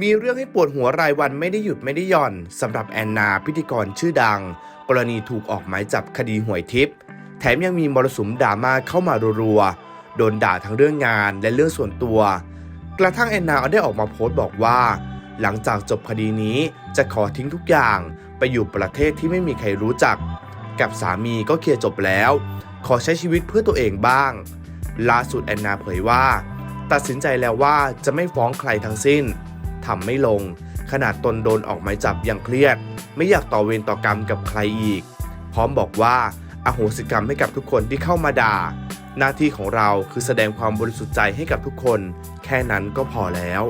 มีเรื่องให้ปวดหัวรายวันไม่ได้หยุดไม่ได้หย่อนสำหรับแอนนาพิธีกรชื่อดัง กรณีถูกออกหมายจับคดีหวยทิพย์แถมยังมีมรสุมดราม่าเข้ามารัวๆโดนด่าทั้งเรื่องงานและเรื่องส่วนตัว กระทั่งแอนนาได้ออกมาโพสต์บอกว่า หลังจากจบคดีนี้จะขอทิ้งทุกอย่างไปอยู่ประเทศที่ไม่มีใครรู้จัก กับสามีก็เคลียร์จบแล้ว ขอใช้ชีวิตเพื่อตัวเองบ้างล่าสุดแอนนาเผยว่า ตัดสินใจแล้วว่าจะไม่ฟ้องใครทั้งสิ้น ทำไม่ลง ขนาดตนโดนออกหมายจับยังเครียด ไม่อยากต่อเวรต่อกรรมกับใครอีก พร้อมบอกว่าอโหสิกรรมให้กับทุกคนที่เข้ามาด่า หน้าที่ของเราคือแสดงความบริสุทธิ์ใจให้กับทุกคน แค่นั้นก็พอแล้ว